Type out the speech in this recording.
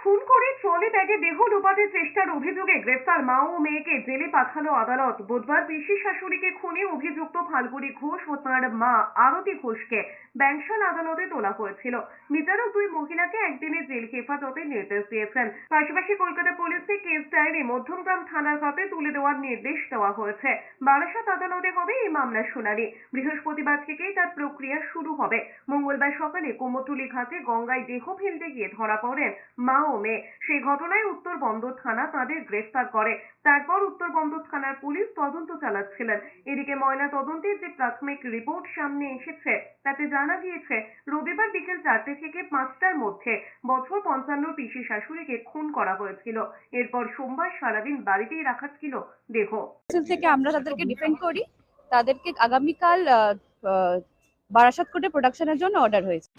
খুন করে ট্রলি ব্যাগে দেহ লোপাটের চেষ্টার অভিযোগে গ্রেফতার মা ও মেয়েকে জেলে পাঠালো আদালত। বুধবার পিসি শাশুড়িকে খুনে অভিযুক্ত ফাল্গুনি ঘোষ ও তাঁর মা আরতি ঘোষকে ব্যাংশাল আদালতে তোলা হয়েছিল। বিচারক দুই মহিলাকে একদিনের জেল হেফাজতে নির্দেশ দিয়েছেন। পাশাপাশি কলকাতা পুলিশকে কেস ডায়েরি মধ্যমগ্রাম থানার হাতে তুলে দেওয়ার নির্দেশ দেওয়া হয়েছে। বারাসাত আদালতে হবে এই মামলার শুনানি। বৃহস্পতিবার থেকেই তার প্রক্রিয়া শুরু হবে। মঙ্গলবার সকালে কুমোরটুলি ঘাটে গঙ্গায় দেহ ফেলতে গিয়ে ধরা পড়েন মা ও মেয়ে সেই ঘটনায় উত্তর বন্দর থানা তাদের গ্রেফতার করে। তারপর উত্তর বন্দর থানার পুলিশ তদন্ত চালাচ্ছিলেন। এদিকে ময়না তদন্তের যে প্রাথমিক রিপোর্ট সামনে এসেছে, তাতে জানা গিয়েছে, রবিবার বিকেল চারটে থেকে পাঁচটার মধ্যে বছর পঞ্চান্ন পিসি শাশুড়িকে খুন করা হয়েছিল। এরপর সোমবার সারাদিন বাড়িতেই রাখা ছিল দেহ। থেকে আমরা তাদেরকে ডিফেন্ড করি। তাদেরকে আগামীকাল বারাসাত কোর্টে প্রোডাকশনের জন্য অর্ডার হয়েছে।